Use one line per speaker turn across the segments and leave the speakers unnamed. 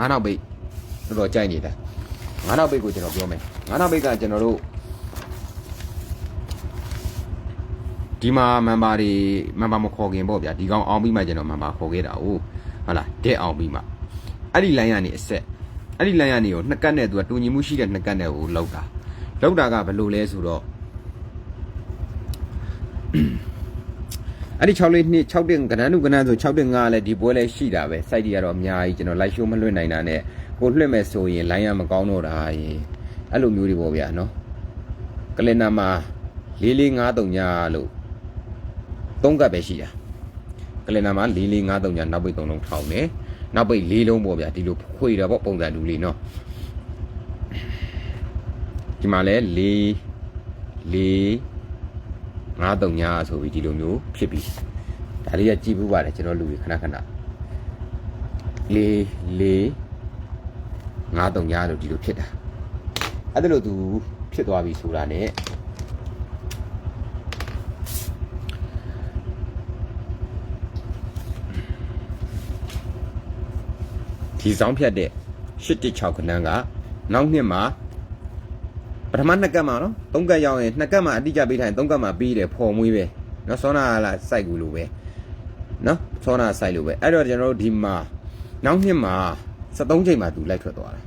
ငါးနောက်ပိတ်တော်တော်ကြိုက်နေတာငါးနောက်ပိတ်ကိုကျွန်တော်ပြောမယ်ငါးနောက်ပိတ်ကကျွန်တော်တို့ဒီမှာမန်ပါတွေမန်ပါမခေါ်ခင်ပေါ့ဗျာဒီကောင်အောင်ပြီးမှကျွန်တော်မန်ပါခေါ်ခဲ့တာဟုတ်ဟုတ်လားတဲ့အောင်ပြီးမှအဲ့ဒီလိုင်းကနေအဆက်အဲ့ဒီလိုင်းကနေကိုနှစ်ကတ်နဲ့သူကတူညီမှုရှိတဲ့နှစ်ကတ်နဲ့ကိုလောက်တာလောက်တာကဘယ်လိုလဲဆိုတော့ အဲ့ဒီ6လေးနှစ်6တင်ကနန်းနုကနန်းဆို6တင်5လည်းဒီပွဲလည်းရှိတာပဲစိုက်တွေကတော့အများကြီးကျွန်တော် live show မလွှင့်နိုင်တာနဲ့ကိုလွှင့်မဲ့ဆိုရင် line ရမကောင်းတော့တာရင်အဲ့လိုမျိုးတွေပေါ့ဗျာနော်ကလင်နာမှာ4453ညလို့3ကပ်ပဲရှိတာကလင်နာမှာ4453ညနောက်ပိတ်3လုံးထောင်းတယ်နောက်ပိတ်4လုံးပေါ့ဗျာဒီလိုခွေတာပေါ့ပုံစံလူလေးနော်ဒီမှာလည်း4 4 9 3ညဆိုပြီးဒီလိုမျိုးဖြစ်ပြီးဒါလေးကကြည့်ဘူးပါတယ်ကျွန်တော်လူတွေခဏခဏလေးလေး9 3ညလို့ဒီလိုဖြစ်တာအဲ့ဒါလို့သူဖြစ်သွားပြီဆိုတာ ਨੇ ဒီဆောင်ဖြတ်တဲ့816ခဏန်းကနောက်နှစ်မှာ ပထမနှစ်ကတ်မှာနော်သုံးကတ်ရောက်ရင်နှစ်ကတ်မှာအတိအကျပေးထားရင်သုံးကတ်မှာပြီးတယ်ဖော်မွေးပဲနော်ဆောနာလာစိုက်ကူလိုပဲနော်ဆောနာစိုက်လိုပဲအဲ့တော့ကျွန်တော်တို့ဒီမှာနောက်နှစ်မှာ73ချိန်မှာသူလိုက်ထွက်သွားတာ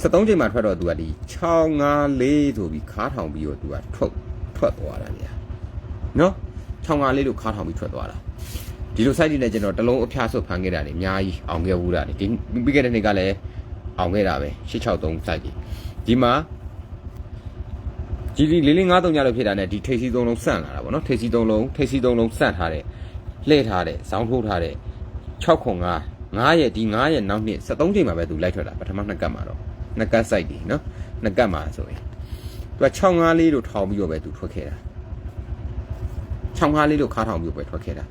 73ချိန်မှာထွက်တော့သူကဒီ654ဆိုပြီးခါထောင်ပြီးတော့သူကထွက်ထွက်သွားတာဗျာနော်654လို့ခါထောင်ပြီးထွက်သွားတာဒီလို site တွေနဲ့ကျွန်တော်တလုံးအဖျားဆုပ်ဖန်ခဲ့တာနေအများကြီးအောင်ခဲ့ဘူးတာနေဒီပြီးခဲ့တဲ့နေ့ကလည်းအောင်ခဲ့တာပဲ663 site တွေ ဒီမှာဒီဒီလေးလေး9တုံညလို့ဖြစ်တာနဲ့ဒီထိပ်စီးသုံးလုံးစန့်လာတာဗောနော်ထိပ်စီးသုံးလုံးထိပ်စီးသုံးလုံးစန့်ထားတဲ့လှည့်ထားတဲ့ဇောင်းထိုးထားတဲ့6ခွန်9 9ရဲ့ဒီ9ရဲ့နောက်နှစ်73ချိန်မှာပဲသူလိုက်ထွက်တာပထမနှစ်ကတ်မှာတော့နှစ်ကတ် site တွေနော်နှစ်ကတ်မှာဆိုရင်သူက654လေးလို့ထောင်ပြီးတော့ပဲသူထွက်ခဲ့တာ654လေးလို့ခါထောင်ပြီးတော့ပဲထွက်ခဲ့တာ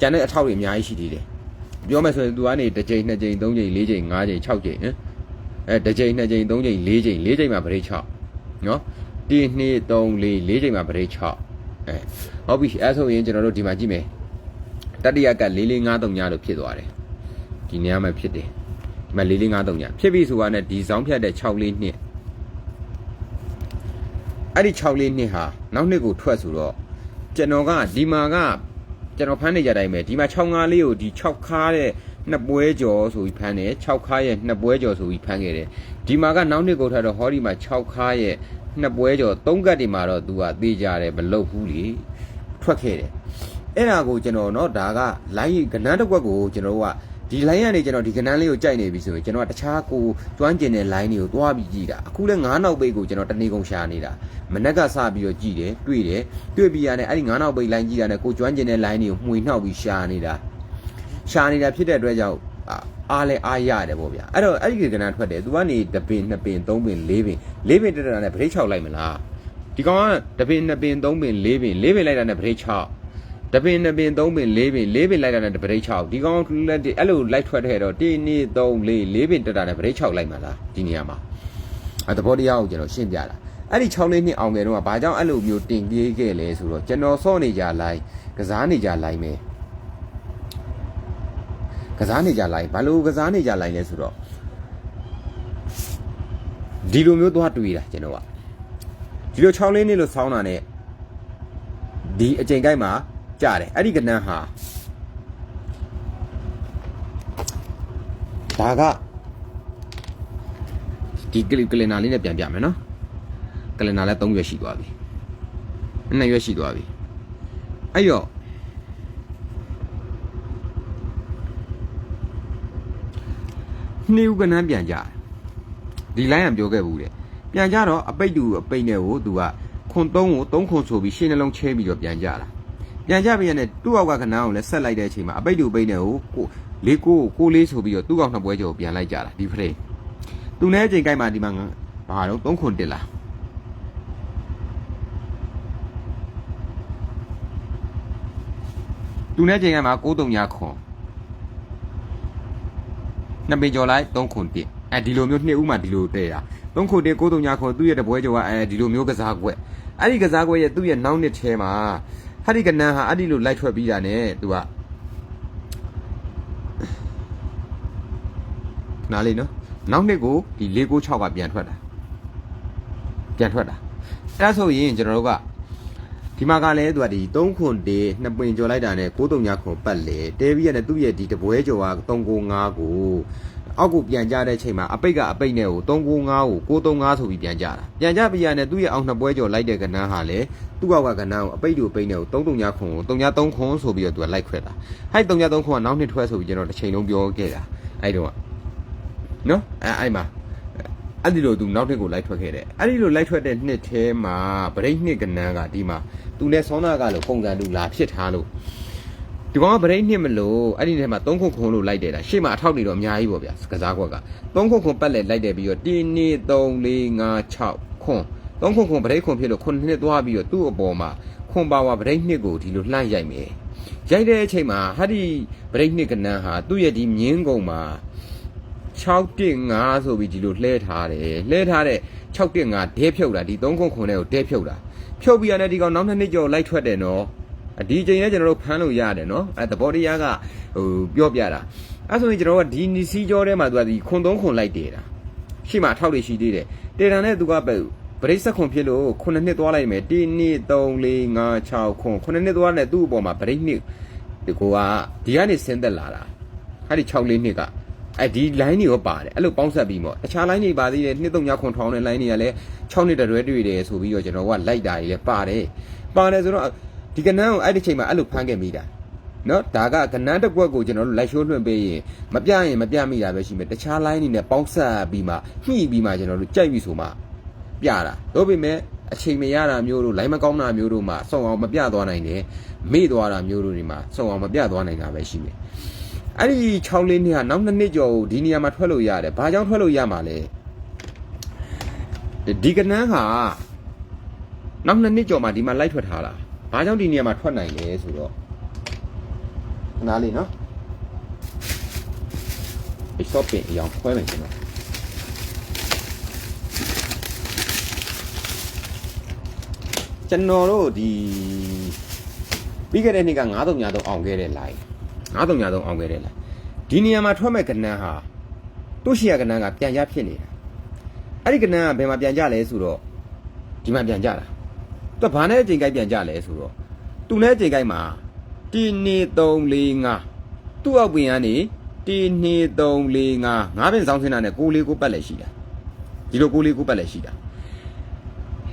ကျန်တဲ့အထောက်တွေအများကြီးရှိသေးတယ်ပြောမယ်ဆိုရင်သူကနေတစ်ချိန်နှစ်ချိန်သုံးချိန်လေးချိန်ငါးချိန်6ချိန်ဟမ် အဲတစ်ချိန်နှစ်ချိန်သုံးချိန်လေးချိန်လေးချိန်မှာဗရိတ်6နော်1 2 3 4လေးချိန်မှာဗရိတ်6အဲဟုတ်ပြီအဲဆိုရင်ကျွန်တော်တို့ဒီမှာကြည့်မယ်တတိယက4453ညလို့ဖြစ်သွားတယ်ဒီနေရာမှာဖြစ်တယ်ဒီမှာ4453ညဖြစ်ပြီဆိုတာနဲ့ဒီဆောင်ဖြတ်တဲ့6လေးနှစ်အဲ့ဒီ6လေးနှစ်ဟာနောက်နှစ်ကိုထွက်ဆိုတော့ကျွန်တော်ကဒီမှာကကျွန်တော်ဖမ်းနေကြတိုင်းပဲဒီမှာ65လေးကိုဒီ6ခါတဲ့ နှစ်ပွဲကျော်ဆိုပြီးဖမ်းတယ်6ခါရဲ့နှစ်ပွဲကျော်ဆိုပြီးဖမ်းခဲ့တယ်ဒီမှာကနောက်နှစ်ကိုထွက်တော့ဟောဒီမှာ6ခါရဲ့နှစ်ပွဲကျော်3ကတ်ဒီမှာတော့သူကသေကြတယ်မလုတ်ဘူးလေထွက်ခဲ့တယ်အဲ့ဒါကိုကျွန်တော်เนาะဒါက line ကနန်းတစ်ကွက်ကိုကျွန်တော်တို့ကဒီ line ကနေကျွန်တော်ဒီကနန်းလေးကိုကြိုက်နေပြီဆိုရင်ကျွန်တော်ကတခြားကိုကျွမ်းကျင်တဲ့ line တွေကိုတွားပြီးကြည့်တာအခုလဲ9နောက်ပိတ်ကိုကျွန်တော်တနေ့ကုန်ရှာနေတာမနက်ကစပြီးတော့ကြည့်တယ်တွေ့တယ်တွေ့ပြီးရတယ်အဲ့ဒီ9နောက်ပိတ် line ကြည့်တာနဲ့ကိုကျွမ်းကျင်တဲ့ line တွေကိုမှွေနှောက်ပြီးရှာနေတာ ရှာနေတာဖြစ်တဲ့အတွက်ကြောင့်အာအားလဲအားရတယ်ပေါ့ဗျာအဲ့တော့အဲ့ဒီကနန်းထွက်တယ်သူကနေတပင်2ပင်3ပင်4ပင်4ပင်တက်တာနဲ့ဗရိတ်6လိုက်မလားဒီကောင်ကတပင်2ပင်3ပင်4ပင်4ပင်လိုက်တာနဲ့ဗရိတ်6တပင်2ပင်3ပင်4ပင်4ပင်လိုက်တာနဲ့ဗရိတ်6ဒီကောင်လက်အဲ့လိုလိုက်ထွက်တဲ့တော့1 2 3 4 4ပင်တက်တာနဲ့ဗရိတ်6လိုက်မှာလားဒီနေရာမှာအဲသဘောတရားကိုကျွန်တော်ရှင်းပြတာအဲ့ဒီ6လေးနှစ်အောင်ငယ်တော့ဘာကြောင့်အဲ့လိုမျိုးတင်ပြေးခဲ့လဲဆိုတော့ကျွန်တော်စော့နေကြလိုင်းကစားနေကြလိုင်းပဲ ကစားနေကြလိုင်းဘာလို့ကစားနေကြလိုင်းလဲဆိုတော့ဒီလိုမျိုးသွားတွေ့တာကျွန်တော်ကဒီလို6လေးနှစ်လို့ဆောင်းတာ ਨੇ ဒီအချိန်ကိုက်မှာကြားတယ်အဲ့ဒီကနန်းဟာဒါကဒီကလစ်ကလင်နာလေးနဲ့ပြန်ပြမယ်နော်ကလင်နာလည်း3ရွက်ရှိသွားပြီ2ရွက်ရှိသွားပြီအဲ့ရော နှီးဦးကနန်းပြန်ကြတယ်ဒီလိုင်းကပြောခဲ့ဘူးတဲ့ပြန်ကြတော့အပိတ်တူအပိတ်နဲ့ကိုသူကခွန်3ကို3ခွန်ဆိုပြီးရှင်းနှလုံးချဲပြီးတော့ပြန်ကြတာပြန်ကြပြီးရတဲ့သူ့အောက်ကခဏအောင်လဲဆက်လိုက်တဲ့အချိန်မှာအပိတ်တူအပိတ်နဲ့ကိုကိုလေးကိုကိုလေးဆိုပြီးတော့သူ့အောက်နှစ်ပွဲကျော်ပြန်လိုက်ကြတာဒီဖရိတ်သူနဲ့အချိန်ကိုက်မှာဒီမှာဘာတော့3ခွန်တက်လာသူနဲ့အချိန်ကိုက်မှာ6 3ညခွန် နှစ်ပင်ကျော်လိုက်3ခွန်တက်အဲဒီလိုမျိုးနှစ်ဦးမှဒီလိုတဲ့တာ3ခွန်တက်6 3ညခွန်သူ့ရဲ့တပွဲကျော်ကအဲဒီလိုမျိုးကစားကွက်အဲ့ဒီကစားကွက်ရဲ့သူ့ရဲ့နောက်နှစ်ထဲမှာဟာဒီကနန်းဟာအဲ့ဒီလိုလိုက်ထွက်ပြီးတာ ਨੇ သူကနားလေးနော်နောက်နှစ်ကိုဒီ၄ကို6ကပြန်ထွက်တာပြန်ထွက်တာအဲ့ဒါဆိုရင်ကျွန်တော်တို့က ဒီမှာကလည်းသူကဒီ3ခွန်တေနှစ်ပင်ကျော်လိုက်တာနဲ့9တုံညာခွန်ပတ်လေတဲပြီးရတဲ့သူ့ရဲ့ဒီတပွဲကျော်က395ကိုအောက်ကိုပြန်ကြတဲ့ချိန်မှာအပိတ်ကအပိတ်နဲ့ကို395ကို935ဆိုပြီးပြန်ကြတာပြန်ကြပြရတဲ့သူ့ရဲ့အောက်နှစ်ပွဲကျော်လိုက်တဲ့ကဏ္ဍဟာလေသူ့အောက်ကကဏ္ဍကိုအပိတ်တို့ပိတ်နဲ့ကို3တုံညာခွန်ကို303ခွန်ဆိုပြီးတော့သူကလိုက်ခွက်တာဟဲ့303ခွန်ကနောက်နှစ်ထွက်ဆိုပြီးကျွန်တော်တစ်ချိန်လုံးပြောခဲ့တာအဲ့တုန်းကနော်အဲ့အဲ့မှာ အဲ့ဒီလိုသူနောက်တစ်ကိုလိုက်ထွက်ခဲ့တယ်အဲ့ဒီလိုလိုက်ထွက်တဲ့နှစ်ထဲမှာဗရိတ်နှစ်ကဏ္ဍကဒီမှာသူနဲ့ဆောနာကလို့ပုံစံတူလာဖြစ်ထားလို့ဒီကောင်ကဗရိတ်နှစ်မလို့အဲ့ဒီထဲမှာ3ခုခုလို့လိုက်တယ်တာရှေ့မှာအထောက်တွေတော့အများကြီးပေါ့ဗျာကစားကွက်က3ခုခုပတ်လက်လိုက်တယ်ပြီးတော့1 2 3 4 5 6ခွန်း3ခုခုဗရိတ်ခွန်ဖြစ်လို့ခုနှစ်သွားပြီးတော့သူ့အပေါ်မှာခွန်ပါဝါဗရိတ်နှစ်ကိုဒီလိုလှမ်းရိုက်မယ်ရိုက်တဲ့အချိန်မှာဟာဒီဗရိတ်နှစ်ကဏ္ဍဟာသူ့ရဲ့ဒီမြင်းကုံမှာ 615ဆိုပြီးဒီလိုလှဲထားတယ်လှဲထားတဲ့615ဒဲဖြုတ်တာဒီ3ခုခုနဲ့ကိုဒဲဖြုတ်တာဖြုတ်ပြီးရတဲ့ဒီကောင်နောက်နှစ်နှစ်ကျော်လိုက်ထွက်တယ်နော်အဒီချိန်နဲ့ကျွန်တော်တို့ဖမ်းလို့ရတယ်နော်အဲသဘောတရားကဟိုပြောပြတာအဲဆိုရင်ကျွန်တော်ကဒီနီစီကျော်ထဲမှာသူကဒီခွန်3ခွန်လိုက်တယ်တာရှိမှအထောက်တွေရှိသေးတယ်တေတန်နဲ့သူကပဲပရိစ္ဆခွန်ဖြစ်လို့ခုနှစ်နှစ်သွားလိုက်မယ်1 2 3 4 5 6ခွန်ခုနှစ်နှစ်သွားနဲ့သူ့အပေါ်မှာပရိနှစ်ဒီကိုကဒီကနေဆင်းသက်လာတာဟာဒီ6လေးနှစ်က အဲ့ဒီ line တွေရောပါတယ်အဲ့လိုပေါင်းဆက်ပြီးတော့တခြား line တွေပါသေးတယ်နှစ်သုံးညခွန်ထောင်းတဲ့ line တွေကလည်း6နှစ်တရွဲတွေ့တယ်ဆိုပြီးတော့ကျွန်တော်ကလိုက်တာကြီးလည်းပါတယ်ပါတယ်ဆိုတော့ဒီကနန်းကိုအဲ့ဒီချိန်မှာအဲ့လိုဖမ်းခဲ့မိတာနော်ဒါကကနန်းတစ်ကွက်ကိုကျွန်တော်တို့လိုက်ရှိုးလွှင့်ပေးရင်မပြရင်မပြမိတာပဲရှိမယ်တခြား line တွေနဲ့ပေါင်းဆက်ပြီးမှညှိပြီးမှကျွန်တော်တို့ကြိုက်ပြီဆိုမှပြတာတို့ပေမဲ့အချိန်မရတာမျိုးတို့လိုင်းမကောင်းတာမျိုးတို့မှစုံအောင်မပြသွားနိုင်တယ်မေ့သွားတာမျိုးတို့တွေမှာစုံအောင်မပြသွားနိုင်တာပဲရှိမယ် အဲ့ဒီ6လေးနှစ်ဟာနောက်နှစ်နှစ်ကျော်ကိုဒီနေရာမှာထွက်လို့ရတယ်။ဘာကြောင့်ထွက်လို့ရမှာလဲ။ဒီကနန်းဟာနောက်နှစ်နှစ်ကျော်မှဒီမှာလိုက်ထွက်ထားတာ။ဘာကြောင့်ဒီနေရာမှာထွက်နိုင်လဲဆိုတော့ခဏလေးနော်။ဒီ shopping အရောင်ခွဲမယ်ကျွန်တော်ကျွန်တော်တို့ဒီပြီးခဲ့တဲ့နှစ်က9000ညာတော့အောင်ခဲ့တဲ့ line 9000ညာတော့အောင်ခဲ့တဲ့ line ဒီနေရာမှာထွက်မဲ့ကဏ္ဍဟာတို့ရှိရကဏ္ဍကပြန်ရဖြစ်နေတာအဲ့ဒီကဏ္ဍကဘယ်မှာပြန်ကြလဲဆိုတော့ဒီမှာပြန်ကြတာသူကဘာနဲ့အချိန်ကိုက်ပြန်ကြလဲဆိုတော့သူနဲ့အချိန်ကိုက်မှာ1 2 3 4 5သူ့အောက်ပင်ကနေ1 2 3 4 5ငါးပင်ဆောင်ဆင်းတာနဲ့ကိုလေးကိုပတ်လက်ရှိတာဒီလိုကိုလေးကိုပတ်လက်ရှိတာ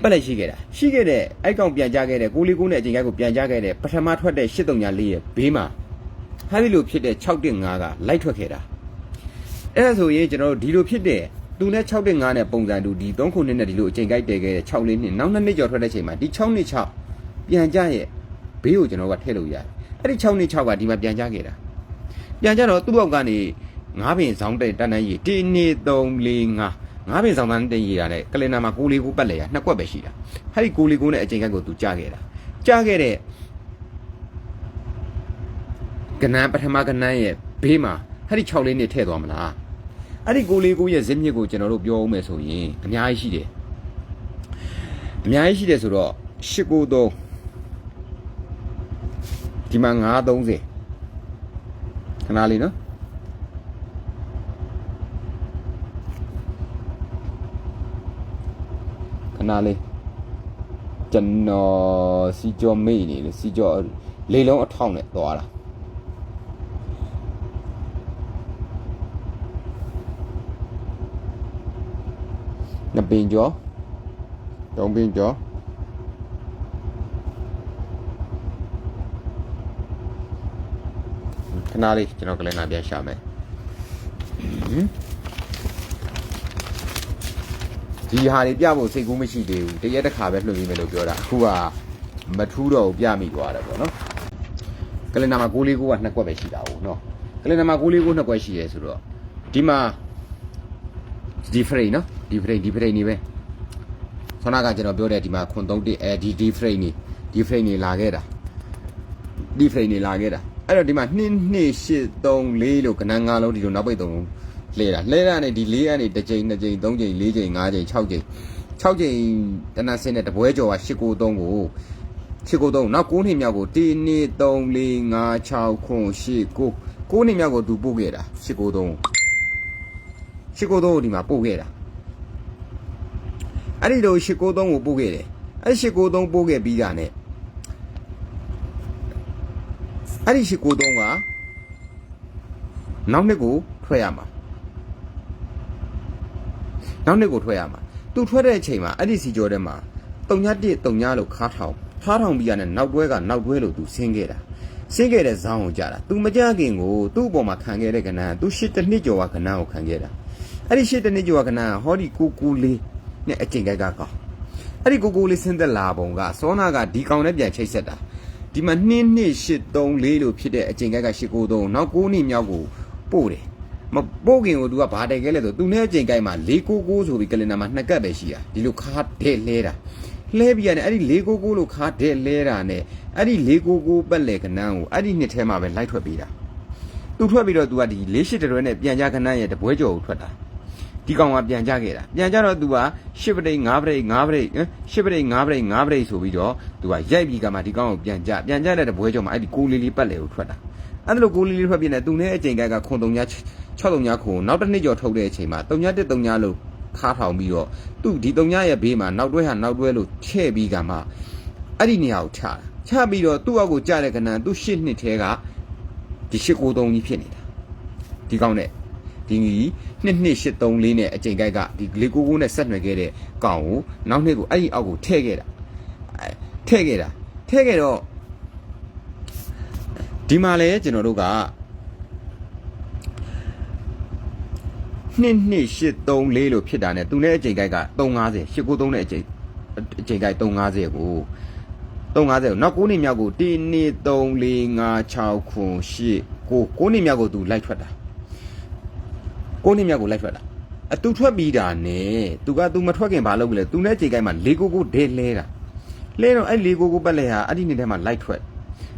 ပတ်လက်ရှိခဲ့တာရှိခဲ့တဲ့အိုက်ကောင်ပြန်ကြခဲ့တဲ့ကိုလေးကိုနဲ့အချိန်ကိုက်ကိုပြန်ကြခဲ့တဲ့ပထမထွက်တဲ့83ညာလေးရဲ့ဘေးမှာ ဟာဒီလိုဖြစ်တဲ့615ကလိုက်ထွက်ခဲ့တာအဲ့ဒါဆိုရင်ကျွန်တော်တို့ဒီလိုဖြစ်တဲ့သူနဲ့615နဲ့ပုံစံတူဒီ3ခုနှစ်နဲ့ဒီလိုအချိန်ကိုက်တည်ခဲ့တဲ့6လေးနှစ်နောက်နှစ်နှစ်ကျော်ထွက်တဲ့ချိန်မှာဒီ6နှစ်6ပြန်ကြရဲ့ဘေးကိုကျွန်တော်ကထည့်လို့ရတယ်အဲ့ဒီ6နှစ်6ကဒီမှာပြန်ကြခဲ့တာပြန်ကြတော့သူ့ဘောက်ကနေငါးပင်ဆောင်တဲ့တန်းတန်းကြီး1 2 3 4 5ငါးပင်ဆောင်တန်းတင်ရတာနဲ့ကလင်နာမှာကိုလေးကိုပတ်လဲရနှစ်ကွက်ပဲရှိတာအဲ့ဒီကိုလေးကိုနဲ့အချိန်ကိုက်ကိုသူကြားခဲ့တာကြားခဲ့တဲ့ ကနန်းပထမကနန်းရဲ့ဘေးမှာအဲ့ဒီ6လေးနဲ့ထည့်သွားမလားအဲ့ဒီကိုလေးကိုရဲ့ဇစ်မြစ်ကိုကျွန်တော်တို့ပြောအောင်မယ်ဆိုရင်အများကြီးရှိတယ်အများကြီးရှိတယ်ဆိုတော့893ဒီမှာ930ခဏလေးနော်ခဏလေးကျွန်တော်စီကြောမေ့နေလေစီကြောလေလုံးအထောက်နဲ့သွားတာ နှစ်ပင်ကျော်သုံးပင်ကျော်ခဏလေးကျွန်တော်ကလည်းနာပြန်ရှာမယ်ဟင်ဒီဟာတွေပြဖို့စိတ်ကူးမရှိသေးဘူးတရက်တစ်ခါပဲလွှင့်ပြီးမယ်လို့ပြောတာအခုကမထူးတော့ဘူးပြမိသွားတယ်ပေါ့နော်ကလင်နာမှာ6လေးကိုကနှစ်ကွက်ပဲရှိတာ哦နော်ကလင်နာမှာ6လေးကိုနှစ်ကွက်ရှိရဲဆိုတော့ဒီမှာဒီ frame နော် ဒီ frame ဒီ frame နေပဲဆောနာကကျွန်တော်ပြောတဲ့ဒီမှာခွန်31အဲဒီဒီ frame နေဒီ frame နေလာခဲ့တာဒီ frame နေလာခဲ့တာအဲ့တော့ဒီမှာ2 2 8 3 4လို့ကဏ္ဍ၅လုံးဒီလိုနောက်ပိတ်3လုံးလှဲတာလှဲတာနဲ့ဒီ၄ကနေတစ်ကြိမ်နှစ်ကြိမ်သုံးကြိမ်လေးကြိမ်ငါးကြိမ်၆ကြိမ်6ကြိမ်တနဆင်းတဲ့တပွဲကျော်က893ကို893နောက်9နှစ်မြောက်ကို1 2 3 4 5 6ခွန်8 9 9နှစ်မြောက်ကိုသူပို့ခဲ့တာ893ရှစ်ကိုသုံးကိုဒီမှာပို့ခဲ့တာ အဲ့ဒီလိုရှစ်ကိုသုံးကိုပို့ခဲ့တယ်အဲ့ရှစ်ကိုသုံးပို့ခဲ့ပြီးတာ ਨੇ အဲ့ဒီရှစ်ကိုသုံးကနောက်နှစ်ကိုထွက်ရမှာနောက်နှစ်ကိုထွက်ရမှာသူထွက်တဲ့အချိန်မှာအဲ့ဒီစီကြောထဲမှာတုံညတစ်တုံညလို့ခါထောင်ခါထောင်ပြီးရတယ်နောက်တွဲကနောက်တွဲလို့သူဆင်းခဲ့တာဆင်းခဲ့တဲ့ဇောင်းကိုကြာတာသူမကြခင်ကိုသူ့အပေါ်မှာခံခဲ့တဲ့ကဏ္ဍသူရှစ်တစ်နှစ်ကျော်ကကဏ္ဍကိုခံခဲ့တာအဲ့ဒီရှစ်တစ်နှစ်ကျော်ကကဏ္ဍကဟောဒီကိုကူလေး နဲ့အကျင့်ကြိုက်ကကောင်အဲ့ဒီကိုကိုလေးဆင်းသက်လာပုံကစောနာကဒီကောင်နဲ့ပြန်ချိတ်ဆက်တာဒီမှာ2 2 8 3 4လို့ဖြစ်တဲ့အကျင့်ကြိုက်က893နောက်9နှစ်မြောက်ကိုပို့တယ်မပို့ခင်ကိုသူကဘာတယ်ခဲ့လဲဆိုသူနဲ့အကျင့်ကြိုက်မှာ499ဆိုပြီးကလင်နာမှာနှစ်ကပ်ပဲရှိတာဒီလိုခါတဲ့လဲတာလှဲပြီးရတယ်အဲ့ဒီ499လို့ခါတဲ့လဲတာနဲ့အဲ့ဒီ499ပက်လေကနန်းကိုအဲ့ဒီနှစ်ထဲမှာပဲလိုက်ထွက်ပေးတာသူထွက်ပြီးတော့သူကဒီ48တရွဲ့နဲ့ပြန်ကြခဏရဲ့တပွဲကြော်ကိုထွက်တာ ဒီကောင်ကပြန်ကြခဲ့တာပြန်ကြတော့ तू က10ပရိတ်9ပရိတ်9ပရိတ်10ပရိတ်9ပရိတ်9ပရိတ်ဆိုပြီးတော့ तू ကရိုက်ပြီးကမှဒီကောင်ကိုပြန်ကြပြန်ကြတဲ့တပွဲကြော်မှာအဲ့ဒီကိုလီလီပတ်လေကိုထွက်တာအဲ့ဒါလို့ကိုလီလီထွက်ပြနေသူနဲ့အချိန်ကကခွန်တုံညာ6တုံညာခွန်နောက်တစ်နှစ်ကျော်ထုတ်တဲ့အချိန်မှာတုံညာ1တုံညာလို့ခါထောင်ပြီးတော့သူ့ဒီတုံညာရဲ့ဘေးမှာနောက်တွဲဟာနောက်တွဲလို့ထည့်ပြီးကမှအဲ့ဒီနေရာကိုချတာချပြီးတော့သူ့အောက်ကိုကြားတဲ့ကဏ္ဍသူ့ရှစ်နှစ်ထဲကဒီရှစ်ကိုတုံကြီးဖြစ်နေတာဒီကောင်းတဲ့ ဒီနှစ်နှစ်ရှစ်တုံလေးနဲ့အချိန်ကိုက်ကဒီလေးကိုကိုနဲ့ဆက်နွယ်ခဲ့တဲ့ကောင်ကိုနောက်နှစ်ကိုအဲ့ဒီအောက်ကိုထည့်ခဲ့တာအဲထည့်ခဲ့တာထည့်ခဲ့တော့ဒီမှာလဲကျွန်တော်တို့ကနှစ်နှစ်8 3 4လို့ဖြစ်တာ ਨੇ သူနဲ့အချိန်ကိုက်က350 893နဲ့အချိန်အချိန်ကိုက်350ကို350ကိုနောက်9နှစ်မြောက်ကို1 2 3 4 5 6ခု8ကို9နှစ်မြောက်ကိုသူလိုက်ထွက်တာ 9နှစ်မြောက်ကိုလိုက်ထွက်တာအတူထွက်ပြီးတာ ਨੇ သူကသူမထွက်ခင်ဘာလုပ်လဲသူနဲ့အချိန်ကိုက်မှာ၄ကိုကိုဒဲလဲတာလဲတော့အဲ့၄ကိုကိုပတ်လဲဟာအဲ့ဒီနေ့ထဲမှာလိုက်ထွက်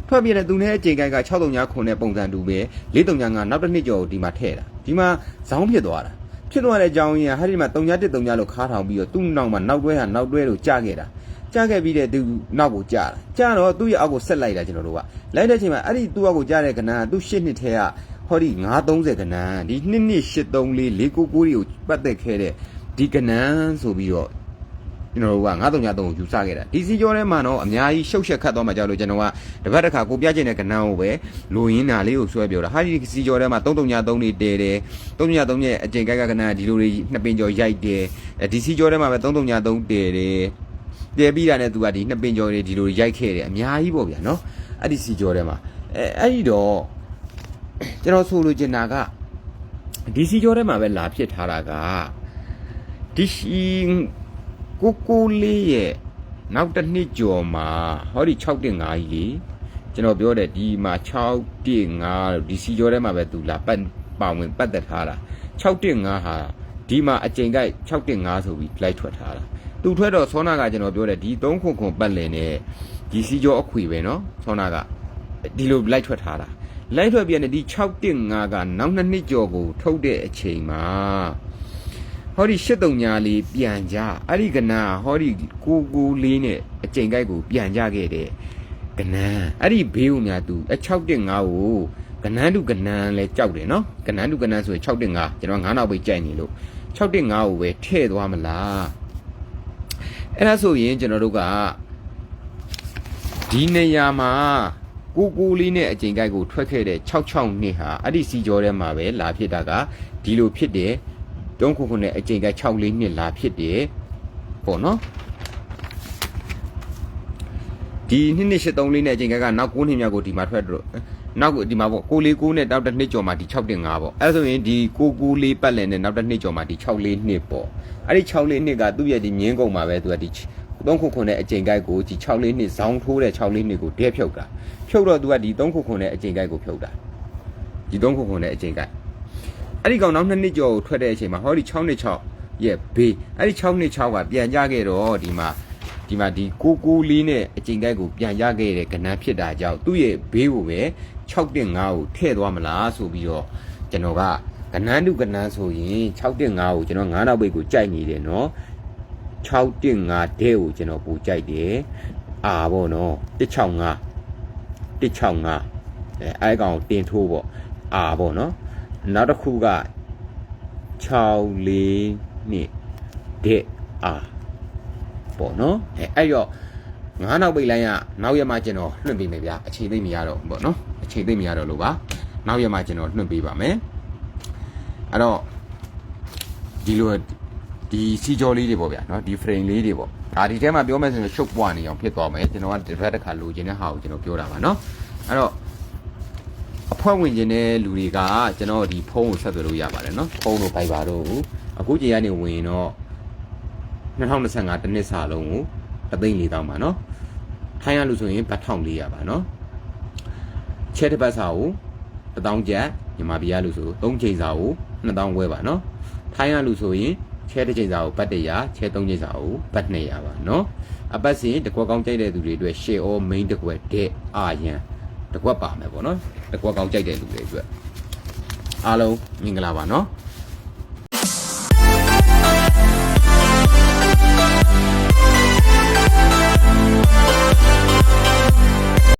ထွက်ပြတဲ့သူနဲ့အချိန်ကိုက်က639ခုနဲ့ပုံစံတူပဲ439နောက်တစ်နှစ်ကျော်ကိုဒီမှာထည့်တာဒီမှာဇောင်းဖြစ်သွားတာဖြစ်သွားတဲ့အကြောင်းရင်းကဟာဒီမှာ3139လို့ခါထောင်ပြီးတော့သူ့နောက်မှာနောက်တွဲဟာနောက်တွဲလို့ကြားခဲ့တာကြားခဲ့ပြီးတဲ့သူနောက်ကိုကြားတာကြားတော့သူ့ရဲ့အောက်ကိုဆက်လိုက်တာကျွန်တော်တို့ကလိုက်တဲ့အချိန်မှာအဲ့ဒီသူ့အောက်ကိုကြားတဲ့ကဏ္ဍကသူ့ရှစ်နှစ်ထဲက ဟောဒီ930ကဏ္ဍဒီ2နှစ်834 499တွေကိုပတ်သက်ခဲ့တဲ့ဒီကဏ္ဍဆိုပြီးတော့ကျွန်တော်တို့က933ကိုယူဆခဲ့တာဒီစီကျော်ထဲမှာတော့အများကြီးရှုပ်ရှက်ခတ်သွားမှကြောက်လို့ကျွန်တော်ကတပတ်တစ်ခါကိုပြချင်တဲ့ကဏ္ဍကိုပဲလိုရင်းနာလေးကိုဆွဲပြောတာဟာဒီစီကျော်ထဲမှာ333တွေတဲတယ်333ရဲ့အကျင့်ကိုက်ကကဏ္ဍဒီလိုတွေနှစ်ပင်ကျော်ရိုက်တယ်အဲဒီစီကျော်ထဲမှာပဲ333တဲတယ်တဲပြီးတာနဲ့သူကဒီနှစ်ပင်ကျော်တွေဒီလိုရိုက်ခဲ့တယ်အများကြီးပေါ့ဗျာနော်အဲ့ဒီစီကျော်ထဲမှာအဲအဲ့ဒီတော့ ကျွန်တော်ဆိုလိုချင်တာကဒီစီကျော်ထဲမှာပဲလာဖြစ်ထားတာကဒီရှိ ကိုကိုလေးရဲ့နောက်တစ်နှစ်ကျော်မှာဟောဒီ6တင်5ကြီးလေကျွန်တော်ပြောတယ်ဒီမှာ6တင်5လို့ဒီစီကျော်ထဲမှာပဲသူလာပတ်ပါဝင်ပတ်သက်ထားတာ6တင်5ဟာဒီမှာအကျိန်ကိုက်6တင်5ဆိုပြီးလိုက်ထွက်ထားတာသူထွက်တော့ဆောနာကကျွန်တော်ပြောတယ်ဒီ3ခုခုပတ်လင်နဲ့ဒီစီကျော်အခွေပဲเนาะဆောနာကဒီလိုလိုက်ထွက်ထားတာ လိုက်ထွက်ပြန်တဲ့ဒီ6တင်5ကနောက်နှစ်နှစ်ကျော်ကိုထုတ်တဲ့အချိန်မှာဟောဒီရှစ်တုံညာလေးပြန်ကြအဲ့ဒီကနာဟောဒီကိုကိုလေးနဲ့အကျိန်ကိုက်ကိုပြန်ကြခဲ့တဲ့ကနန်းအဲ့ဒီဘေးကိုများသူအ6တင်5ကိုကနန်းတူကနန်းလဲကြောက်တယ်နော်ကနန်းတူကနန်းဆိုရင်6တင်5ကျွန်တော်9နောက်ပဲကြိုက်နေလို့6တင်5ကိုပဲထည့်သွားမလားအဲ့ဒါဆိုရင်ကျွန်တော်တို့ကဒီနေရာမှာ ကိုကိုလေးနဲ့အကျိန်ကိုက်ကိုထွက်ခဲ့တဲ့66နှစ်ဟာအဲ့ဒီစီကြောထဲမှာပဲလာဖြစ်တာကဒီလိုဖြစ်တယ်တုံးခုခုနဲ့အကျိန်က6လေးနှစ်လာဖြစ်တယ်ပေါ့နော်ဒီနှစ်နှစ်83လေးနဲ့အကျိန်ကကနောက်9နှစ်မြောက်ကိုဒီမှာထွက်တော့နောက်ဒီမှာပေါ့6လေး9နဲ့နောက်တစ်နှစ်ကျော်မှာဒီ6တင်5ပေါ့အဲဆိုရင်ဒီ6 9လေးပတ်လည်နဲ့နောက်တစ်နှစ်ကျော်မှာဒီ6လေးနှစ်ပေါ့အဲ့ဒီ6လေးနှစ်ကသူ့ရဲ့ဒီမြင်းကုံမှာပဲသူကဒီ 3ခုခုနဲ့အကျိန်ကိုက်ကိုဒီ6လေးနှစ်ဇောင်းထိုးတဲ့6လေးနှစ်ကိုဒဲဖြုတ်တာဖြုတ်တော့သူကဒီ3ခုခုနဲ့အကျိန်ကိုက်ကိုဖြုတ်တာဒီ3ခုခုနဲ့အကျိန်ကိုက်အဲ့ဒီကောင်နောက်နှစ်နှစ်ကျော်ကိုထွက်တဲ့အချိန်မှာဟောဒီ6နှစ်6ရဲ့ဘေးအဲ့ဒီ6နှစ်6ကပြန်ကြခဲ့တော့ဒီမှာဒီမှာဒီကိုကိုလေးနဲ့အကျိန်ကိုက်ကိုပြန်ရခဲ့တဲ့ကဏ္ဍဖြစ်တာကြောင့်သူ့ရဲ့ဘေးကိုပဲ6တင်5ကိုထည့်သွားမလားဆိုပြီးတော့ကျွန်တော်ကကဏ္ဍတုကဏ္ဍဆိုရင်6တင်5ကိုကျွန်တော်9နောက်ပိတ်ကိုကြိုက်နေတယ်နော် 6တင်5ဒဲကိုကျွန်တော်ပိုကြိုက်တယ်အာပေါ့နော်165 165အဲအဲကောင်တင်ထိုးပေါ့အာပေါ့နော်နောက်တစ်ခုက6လေးနှစ်တဲ့အာပေါ့နော်အဲအဲ့တော့ငါးနောက်ပိတ်လိုင်းကနောက်ရက်မှကျွန်တော်လွှင့်ပေးမယ်ဗျာအချိန်သိမ့်မရတော့ဘူးပေါ့နော်အချိန်သိမ့်မရတော့လို့ပါနောက်ရက်မှကျွန်တော်လွှင့်ပေးပါမယ်အဲ့တော့ဒီလို ဒီစီကြောလေးတွေပေါ့ဗျာနော်ဒီ frame လေးတွေပေါ့ဒါဒီထဲမှာပြောမယ်ဆိုရင်ရှုပ်ပွားနေအောင်ဖြစ်သွားမယ်ကျွန်တော်ကတစ်ဖက်တစ်ခါလိုချင်တဲ့ဟာကိုကျွန်တော်ပြောတာပါနော်အဲ့တော့အဖွဲ့ဝင်ခြင်းတဲ့လူတွေကကျွန်တော်ဒီဖုန်းကိုဆက်သွယ်လို့ရပါတယ်နော်ဖုန်းတို့ Viber တို့အခုချိန်ကနေဝင်ရင်တော့2025တနှစ်စာလုံးကိုအသိန်း၄တောင်းပါနော်ထိုင်းရလို့ဆိုရင်ဘတ်1400ပါနော်ချဲတစ်ပတ်စာကို1000ကျပ်မြန်မာပြည်ရလို့ဆို3ချိန်စာကို2000ဝဲပါနော်ထိုင်းရလို့ဆိုရင် ချဲတစ်ချိန်စာကိုဘတ်100ချဲ3ချိန်စာကိုဘတ်200ပါနော်အပတ်စဉ်တကွက်ကောင်းကြိုက်တဲ့သူတွေအတွက် share or main တကွက်တဲ့အာရန်တကွက်ပါမယ်ပေါ့နော်တကွက်ကောင်းကြိုက်တဲ့လူတွေအတွက်အားလုံးမင်္ဂလာပါနော်